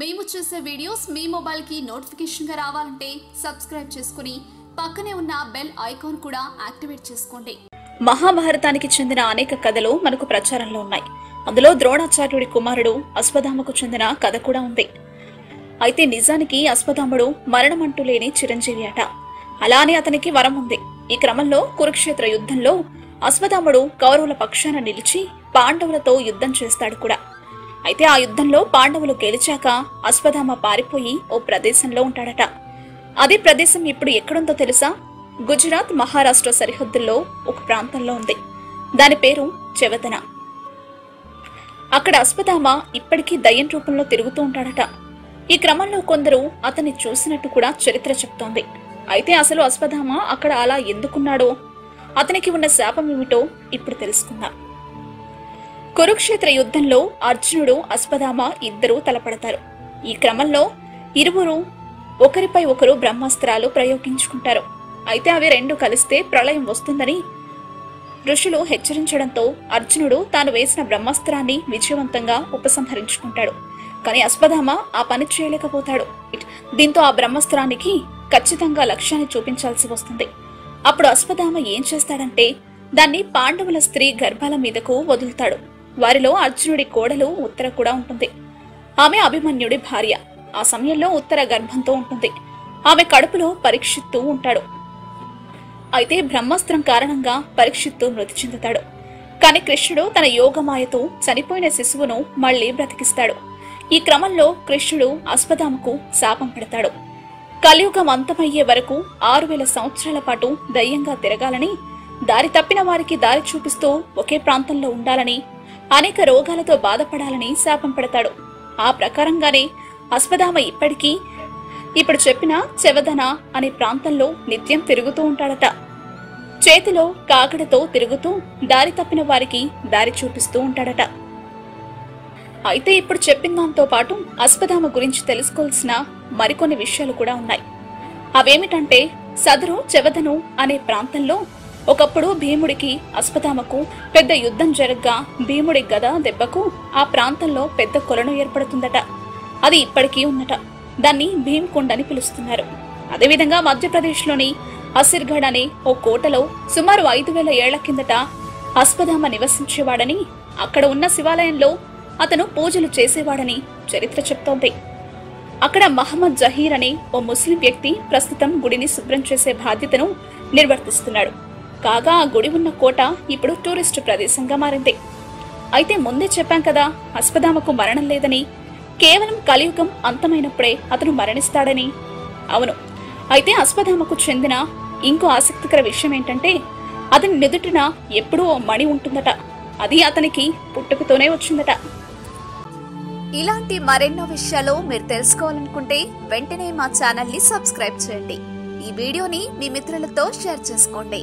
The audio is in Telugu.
మేము చేసే వీడియోస్ మీ మొబైల్కి నోటిఫికేషన్గా రావాలంటే సబ్స్క్రైబ్ చేసుకుని పక్కనే ఉన్న బెల్ ఐకాన్ కూడా యాక్టివేట్ చేసుకోండి. మహాభారతానికి చెందిన అనేక కథలు మనకు ప్రచారంలో ఉన్నాయి. అందులో ద్రోణాచార్యుడి కుమారుడు అశ్వధామకు చెందిన కథ కూడా ఉంది. అయితే నిజానికి అశ్వధాముడు మరణమంటూ లేని చిరంజీవి అట. అలానే అతనికి వరం ఉంది. ఈ క్రమంలో కురుక్షేత్ర యుద్ధంలో అశ్వధాముడు కౌరవుల పక్షాన నిలిచి పాండవులతో యుద్ధం చేస్తాడు కూడా. అయితే ఆ యుద్ధంలో పాండవులు గెలిచాక అశ్వధామ పారిపోయి ఓ ప్రదేశంలో ఉంటాడట. అదే ప్రదేశం ఇప్పుడు ఎక్కడుందో తెలుసా? గుజరాత్ మహారాష్ట్ర సరిహద్దుల్లో ఒక ప్రాంతంలో ఉంది. దాని పేరు చెవతన అక్కడ అశ్వధామ ఇప్పటికీ దయ్యం రూపంలో తిరుగుతూ ఉంటాడట. ఈ క్రమంలో కొందరు అతన్ని చూసినట్టు కూడా చరిత్ర చెప్తోంది. అయితే అసలు అశ్వధామ అక్కడ అలా ఎందుకున్నాడో? అతనికి ఉన్న శాపం ఏమిటో ఇప్పుడు తెలుసుకుందాం. కురుక్షేత్ర యుద్ధంలో అర్జునుడు అశ్వత్థామ ఇద్దరూ తలపడతారు. ఈ క్రమంలో ఇరువురు ఒకరిపై ఒకరు బ్రహ్మాస్త్రాలు ప్రయోగించుకుంటారు. అయితే అవి రెండు కలిస్తే ప్రళయం వస్తుందని ఋషులు హెచ్చరించడంతో అర్జునుడు తాను వేసిన బ్రహ్మాస్త్రాన్ని విజయవంతంగా ఉపసంహరించుకుంటాడు. కానీ అశ్వత్థామ ఆ పని చేయలేకపోతాడు. ఇట్- దీంతో ఆ బ్రహ్మాస్త్రానికి ఖచ్చితంగా లక్ష్యాన్ని చూపించాల్సి వస్తుంది. అప్పుడు అశ్వత్థామ ఏం చేస్తాడంటే దాన్ని పాండవుల స్త్రీ గర్భాల మీదకు వదులుతాడు. వారిలో అర్జునుడి కోడలు ఉత్తర కూడా ఉంటుంది. ఆమె అభిమన్యుడి భార్య. ఆ సమయంలో ఉత్తర గర్భంతో ఉంటుంది. ఆమె కడుపులో పరీక్షిత్తు ఉంటాడు. అయితే బ్రహ్మాస్త్రం కారణంగా పరీక్షిత్తు మృతి చెందుతాడు. కాని కృష్ణుడు తన యోగమాయతో చనిపోయిన శిశువును మళ్ళీ బ్రతికిస్తాడు. ఈ క్రమంలో కృష్ణుడు అశ్వత్థామకు శాపం పెడతాడు. కలియుగం అంతమయ్యే వరకు ఆరు వేల సంవత్సరాల పాటు దయ్యంగా తిరగాలని దారి తప్పిన వారికి దారి చూపిస్తూ ఒకే ప్రాంతంలో ఉండాలని అనేక రోగాలతో బాధపడాలని శాపం పెడతాడు. ఆ ప్రకారంగానే అశ్వధామ ఇప్పటికీ ఇప్పుడు చెప్పిన చెవదన అనే ప్రాంతంలో నిత్యం తిరుగుతూ ఉంటాడట. చేతిలో కాకడతో తిరుగుతూ దారి తప్పిన వారికి దారి చూపిస్తూ ఉంటాడట. అయితే ఇప్పుడు చెప్పిన దాంతో పాటు అశ్వధామ గురించి తెలుసుకోవాల్సిన మరికొన్ని విషయాలు కూడా ఉన్నాయి. అవేమిటంటే సదరు చెవదను అనే ప్రాంతంలో ఒకప్పుడు భీముడికి అశ్వత్థామకు పెద్ద యుద్ధం జరగ్గా భీముడి గద దెబ్బకు ఆ ప్రాంతంలో పెద్ద కొలను ఏర్పడుతుందట. అది ఇప్పటికీ ఉన్నట. దాన్ని భీమ్కుండ్ అని పిలుస్తున్నారు. అదేవిధంగా మధ్యప్రదేశ్లోని అసిర్గఢ్ అనే ఓ కోటలో సుమారు ఐదు వేల ఏళ్ళ కిందట అశ్వత్థామ నివసించేవాడని అక్కడ ఉన్న శివాలయంలో అతను పూజలు చేసేవాడని చరిత్ర చెప్తోంది. అక్కడ మహమ్మద్ జహీర్ అనే ఓ ముస్లిం వ్యక్తి ప్రస్తుతం గుడిని శుభ్రం చేసే బాధ్యతను నిర్వర్తిస్తున్నాడు. కాగా ఆ గుడి ఉన్న కోట ఇప్పుడు టూరిస్టు ప్రదేశంగా మారింది. అయితే ముందే చెప్పాం కదా అశ్వత్థామకు మరణం లేదని కేవలం కలియుగం అంతమైనప్పుడే అతను మరణిస్తాడని. అవును అయితే అశ్వధామకు చెందిన ఇంకో ఆసక్తికర విషయం ఏంటంటే అతని నుదుటిన ఎప్పుడూ ఓ మణి ఉంటుందట. అది అతనికి పుట్టుకతోనే వచ్చిందట. ఇలాంటి మరెన్నో విషయాలు మీరు తెలుసుకోవాలనుకుంటే వెంటనే మా ఛానల్ని సబ్స్క్రైబ్ చేయండి. ఈ వీడియోని మీ మిత్రులతో షేర్ చేసుకోండి.